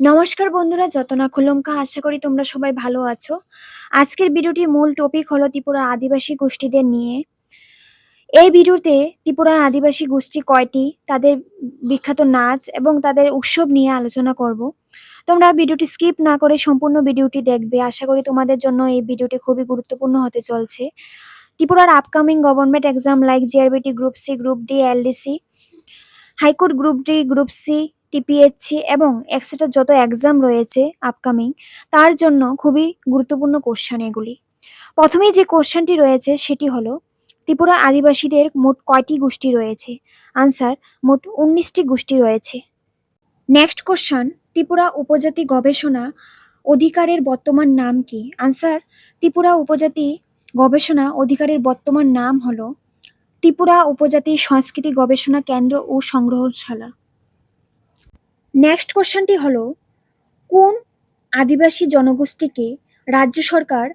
নমস্কার বন্ধুরা, যতনা খুলুমকা, আশা করি তোমরা সবাই ভালো আছো। আজকের ভিডিওটির মূল টপিক হলো ত্রিপুরার আদিবাসী গোষ্ঠীদের নিয়ে। এই ভিডিওতে ত্রিপুরার আদিবাসী গোষ্ঠী কয়টি, তাদের বিখ্যাত নাচ এবং তাদের উৎসব নিয়ে আলোচনা করব। তোমরা ভিডিওটি স্কিপ না করে সম্পূর্ণ ভিডিওটি দেখবে। আশা করি তোমাদের জন্য এই ভিডিওটি খুবই গুরুত্বপূর্ণ হতে চলছে। ত্রিপুরার upcoming government exam like JRBT group C group D LDC high court group D group C TPSC এবং এক্সেট্রা যত এক্সাম রয়েছে আপকামিং তার জন্য খুবই গুরুত্বপূর্ণ কোশ্চেন এগুলি। প্রথমেই যে কোশ্চেনটি রয়েছে সেটি হলো, ত্রিপুরা আদিবাসীদের মোট কয়টি গোষ্ঠী রয়েছে? আনসার মোট উনিশটি গোষ্ঠী রয়েছে। নেক্সট কোশ্চেন ত্রিপুরা উপজাতি গবেষণা অধিকারের বর্তমান নাম কি? আনসার ত্রিপুরা উপজাতি গবেষণা অধিকারের বর্তমান নাম হলো, ত্রিপুরা উপজাতি সংস্কৃতি গবেষণা কেন্দ্র ও সংগ্রহশালা। নেক্সট কোশ্চেনটি হলো, কোন আদিবাসী জনগোষ্ঠীকে রাজ্য সরকার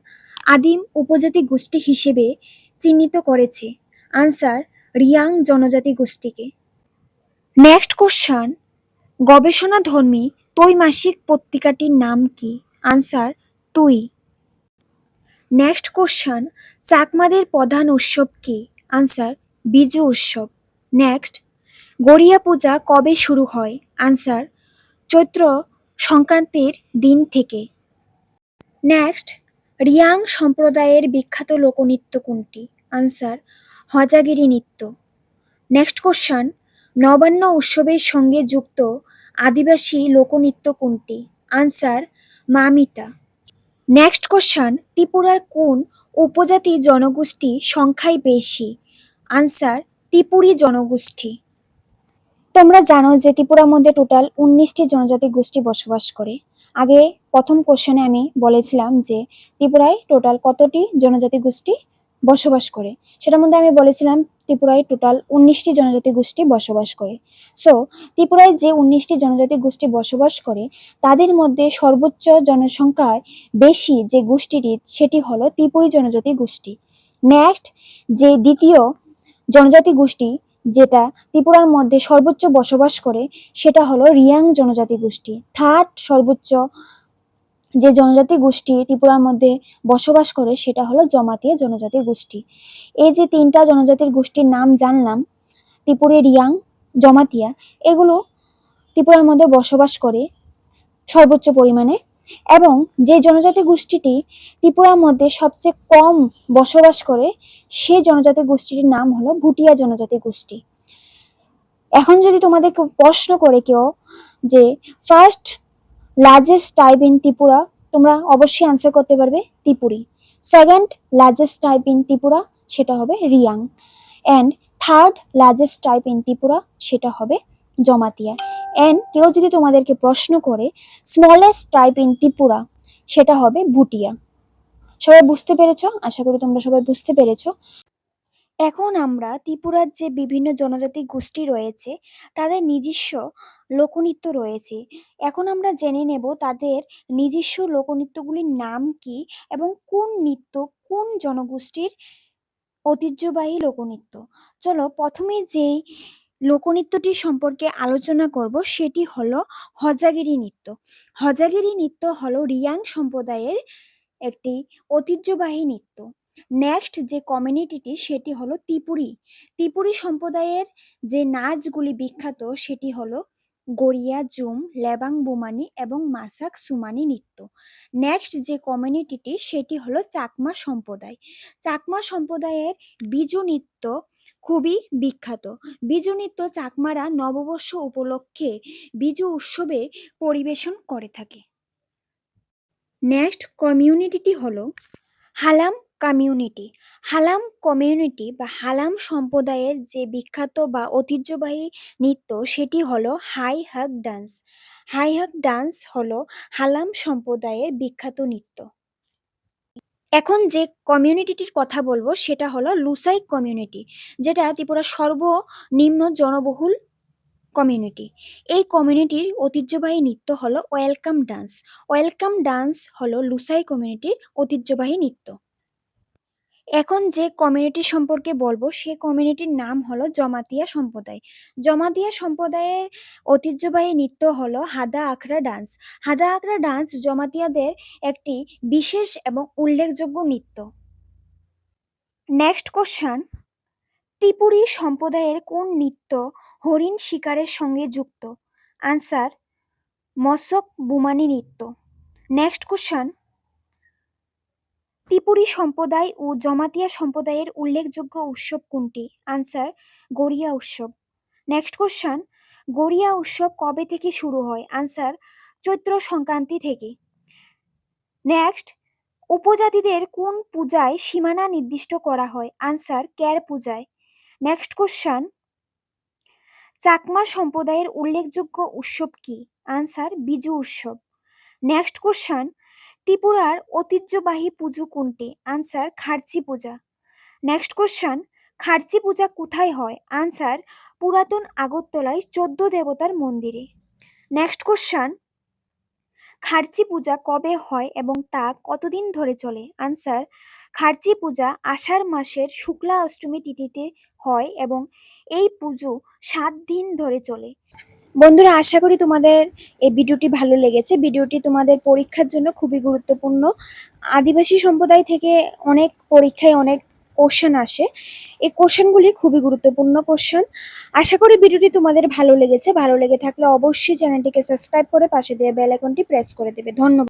আদিম উপজাতি গোষ্ঠী হিসেবে চিহ্নিত করেছে? আনসার রিয়াং জনজাতি গোষ্ঠীকে। নেক্সট কোশ্চেন গবেষণাধর্মী ত্রৈমাসিক পত্রিকাটির নাম কি? আনসার তুই। নেক্সট কোশ্চেন চাকমাদের প্রধান উৎসব কি? আনসার বিজু উৎসব। নেক্সট গড়িয়া পূজা কবে শুরু হয়? আনসার চৈত্র সংক্রান্তির দিন থেকে। নেক্সট রিয়াং সম্প্রদায়ের বিখ্যাত লোকনৃত্য কোনটি? আনসার হজাগিরি নৃত্য। নেক্সট কোশ্চান নবান্ন উৎসবের সঙ্গে যুক্ত আদিবাসী লোকনৃত্য কোনটি? আনসার মামিতা। নেক্সট কোশ্চান ত্রিপুরার কোন উপজাতি জনগোষ্ঠী সংখ্যায় বেশি? আনসার ত্রিপুরী জনগোষ্ঠী। তোমরা জানো যে ত্রিপুরার মধ্যে টোটাল উনিশটি জনজাতি গোষ্ঠী বসবাস করে। আগে প্রথম কোশ্চেনে আমি বলেছিলাম যে ত্রিপুরায় টোটাল কতটি জনজাতি গোষ্ঠী বসবাস করে? সেটার মধ্যে আমি বলেছিলাম ত্রিপুরায় টোটাল উনিশটি জনজাতি গোষ্ঠী বসবাস করে। সো ত্রিপুরায় যে উনিশটি জনজাতি গোষ্ঠী বসবাস করে, তাদের মধ্যে সর্বোচ্চ জনসংখ্যায় বেশি যে গোষ্ঠীটি, সেটি হলো ত্রিপুরী জনজাতি গোষ্ঠী। নেক্সট যে দ্বিতীয় জনজাতি গোষ্ঠী যেটা ত্রিপুরার মধ্যে সর্বোচ্চ বসবাস করে, সেটা হলো রিয়াং জনজাতি গোষ্ঠী। থার্ড সর্বোচ্চ যে জনজাতি গোষ্ঠী ত্রিপুরার মধ্যে বসবাস করে, সেটা হলো জমাতিয়া জনজাতি গোষ্ঠী। এই যে তিনটা জনজাতির গোষ্ঠীর নাম জানলাম, ত্রিপুরে রিয়াং, জমাতিয়া, এগুলো ত্রিপুরার মধ্যে বসবাস করে সর্বোচ্চ পরিমাণে এবং যে জনজাতি গোষ্ঠীটি ত্রিপুরার মধ্যে সবচেয়ে কম বসবাস করে সেই জনজাতি গোষ্ঠীটির নাম হলো ভুটিয়া জনজাতি গোষ্ঠী। এখন যদি তোমাদের প্রশ্ন করে কেউ যে first largest tribe in Tripura? তোমরা অবশ্যই আনসার করতে পারবে, Tripuri. Second largest tribe in Tripura, সেটা হবে Reang. And third largest tribe in Tripura, সেটা হবে জমাতিয়া। অ্যান্ড কেউ যদি তোমাদেরকে প্রশ্ন করে স্মলেস্ট ট্রাইব ইন ত্রিপুরা, সেটা হবে ভুটিয়া। সবাই বুঝতে পেরেছ? আশা করি তোমরা সবাই বুঝতে পেরেছ। এখন আমরা ত্রিপুরার যে বিভিন্ন জনজাতি গোষ্ঠী রয়েছে, তাদের নিজস্ব লোকনৃত্য রয়েছে। এখন আমরা জেনে নেব তাদের নিজস্ব লোকনৃত্যগুলির নাম কি এবং কোন নৃত্য কোন জনগোষ্ঠীর ঐতিহ্যবাহী লোকনৃত্য। চলো প্রথমে যেই লোকনৃত্যটি সম্পর্কে আলোচনা করব সেটি হলো হজাগিরি নৃত্য। হজাগিরি নৃত্য হলো রিয়াং সম্প্রদায়ের একটি ঐতিহ্যবাহী নৃত্য। নেক্সট যে কমিউনিটিটি সেটি হলো ত্রিপুরি। ত্রিপুরি সম্প্রদায়ের যে নাচগুলি বিখ্যাত সেটি হলো গড়িয়া, জুম, লেবাং বুমানি এবং মাসাক সুমানি নৃত্য। নেক্সট যে কমিউনিটিটি সেটি হলো চাকমা সম্প্রদায়। চাকমা সম্প্রদায়ের বিজু নৃত্য খুবই বিখ্যাত। বিজু নৃত্য চাকমারা নববর্ষ উপলক্ষে বিজু উৎসবে পরিবেশন করে থাকে। নেক্সট কমিউনিটিটি হলো হালাম কমিউনিটি হালাম কমিউনিটি বা হালাম সম্প্রদায়ের যে বিখ্যাত বা ঐতিহ্যবাহী নৃত্য, সেটি হলো হাই হাক ডান্স। হাই হাক ডান্স হলো হালাম সম্প্রদায়ের বিখ্যাত নৃত্য। এখন যে কমিউনিটিটির কথা বলব, সেটা হলো লুসাই কমিউনিটি যেটা ত্রিপুরার সর্বনিম্ন জনবহুল কমিউনিটি এই কমিউনিটির ঐতিহ্যবাহী নৃত্য হলো ওয়েলকাম ডান্স। ওয়েলকাম ডান্স হলো লুসাই কমিউনিটির ঐতিহ্যবাহী নৃত্য। এখন যে কমিউনিটি সম্পর্কে বলব, সে কমিউনিটির নাম হলো জমাতিয়া সম্প্রদায়। জমাতিয়া সম্প্রদায়ের ঐতিহ্যবাহী নৃত্য হলো হাদা আখড়া ডান্স হাদা আখড়া ডান্স জমাতিয়াদের একটি বিশেষ এবং উল্লেখযোগ্য নৃত্য। নেক্সট কোশ্চান ত্রিপুরী সম্প্রদায়ের কোন নৃত্য হরিণ শিকারের সঙ্গে যুক্ত? আনসার মশক বুমানি নৃত্য। নেক্সট কোশ্চান ত্রিপুরী সম্প্রদায় ও জমাতিয়া সম্প্রদায়ের উল্লেখযোগ্য উৎসব কোনটি? আনসার গড়িয়া উৎসব। নেক্সট কোশ্চান গড়িয়া উৎসব কবে থেকে শুরু হয়? আনসার চৈত্র সংক্রান্তি থেকে। নেক্সট উপজাতিদের কোন পূজায় সীমানা নির্দিষ্ট করা হয়? আনসার ক্যার পূজায়। নেক্সট কোশ্চান চাকমা সম্প্রদায়ের উল্লেখযোগ্য উৎসব কি? আনসার বিজু উৎসব। নেক্সট কোশ্চান ত্রিপুরার ঐতিহ্যবাহী পুজো কোনটি? Answer Kharchi Puja. Next question Kharchi Puja কোথায় হয়? আনসার পুরাতন আগরতলায় চোদ্দ দেবতার মন্দিরে। নেক্সট কোশ্চান খার্চি পূজা কবে হয় এবং তা কতদিন ধরে চলে? আনসার খার্চি পূজা আষাঢ় মাসের শুক্লা অষ্টমী তিথিতে হয় এবং এই পুজো সাত দিন ধরে চলে। বন্ধুরা, আশা করি তোমাদের এই ভিডিওটি ভালো লেগেছে। ভিডিওটি তোমাদের পরীক্ষার জন্য খুবই গুরুত্বপূর্ণ। আদিবাসী সম্প্রদায় থেকে অনেক পরীক্ষায় অনেক কোশ্চেন আসে। এই কোশ্চেনগুলি খুবই গুরুত্বপূর্ণ কোশ্চেন আশা করি ভিডিওটি তোমাদের ভালো লেগেছে। ভালো লেগে থাকলে অবশ্যই চ্যানেলটিকে সাবস্ক্রাইব করে পাশে দিয়ে বেল আইকনটি প্রেস করে দেবে। ধন্যবাদ।